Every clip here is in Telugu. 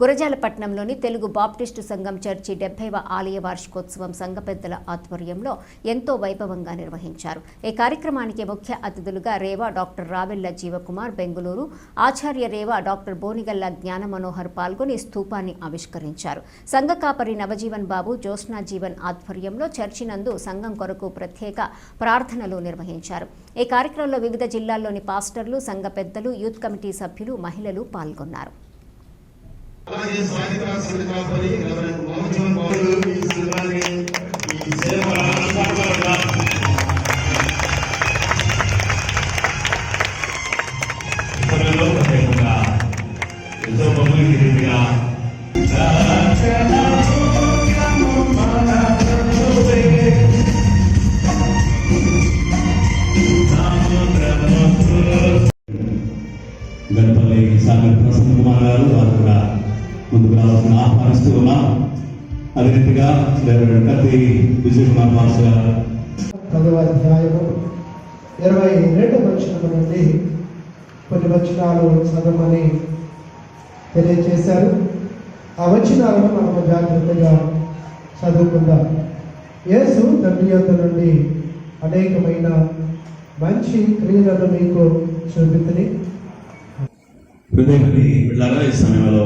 గురజాలపట్నంలోని తెలుగు బాప్టిస్టు సంఘం చర్చి డెబ్బైవ ఆలయ వార్షికోత్సవం సంఘ పెద్దల ఆధ్వర్యంలో ఎంతో వైభవంగా నిర్వహించారు. ఈ కార్యక్రమానికి ముఖ్య అతిథులుగా రేవా డాక్టర్ రావెల్ల జీవకుమార్ బెంగుళూరు ఆచార్య రేవా డాక్టర్ బోనిగల్ల జ్ఞాన మనోహర్ పాల్గొని స్థూపాన్ని ఆవిష్కరించారు. సంఘ కాపరి నవజీవన్ బాబు జ్యోత్స్నా జీవన్ ఆధ్వర్యంలో చర్చి నందు సంఘం కొరకు ప్రత్యేక ప్రార్థనలు నిర్వహించారు. ఈ కార్యక్రమంలో వివిధ జిల్లాల్లోని పాస్టర్లు సంఘ పెద్దలు యూత్ కమిటీ సభ్యులు మహిళలు పాల్గొన్నారు. అలాగే సాయంత్ర సంఘాపరి రెవరెండ్ మోహన్ బాబు ఈ సంఘాన్ని ఈ సేవ అనుభవాలుగా సమయంలో ప్రత్యేకంగా ఎంతో పబ్లిక్ రీతిగా గణపల్లి సాగర్ ప్రసన్న కుమార్ గారు వారు కూడా ముందుకు రావాల్సిన ఆహ్వానిస్తూ ఉన్నాం. అదే రీతిగా కత్తి విజయ్ కుమార్ పదవ అధ్యాయము ఇరవై రెండు వచనము నుండి కొన్ని వచనాలు చదవమని తెలియజేశారు. ఆ వచనాలను మనము జాగ్రత్తగా చదువుకుందాం. యేసు తండ్రి యొద్ద నుండి అనేకమైన మంచి క్రియలను మీకు హృదయపతి బిడ్డారా ఈ సమయంలో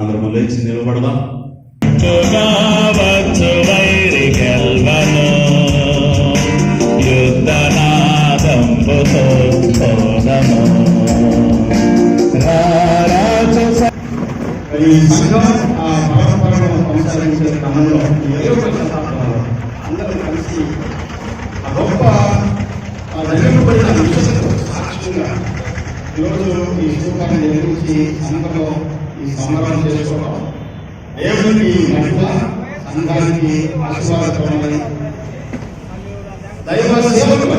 అందరం లేచి నిలబడదాం. అందరూ కలిసి గొప్ప ఈరోజు ఈ నిర్మించి సంఘంలో ఈ సంబరాలు చేసుకోవడం దేవునికి మహిమ సంఘానికి ఆశీర్వాదకరమని దైవ సేవకులు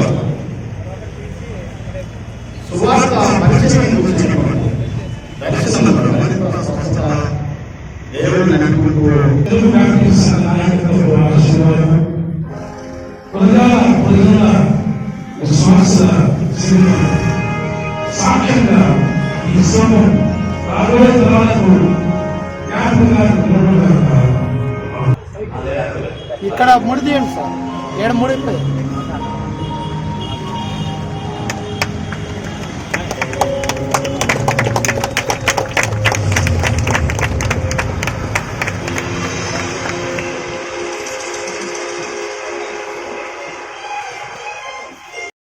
సువార్త పరిచయం గురించి దర్శనం దేవుడిని అనుకుంటూ ఆశీర్వాదం. ప్రజల ప్రజల విశ్వాస సాక్ష్యంగా ఈ సమయం ఇక్కడ ముడి తీయండి సార్? ఏడు ముడి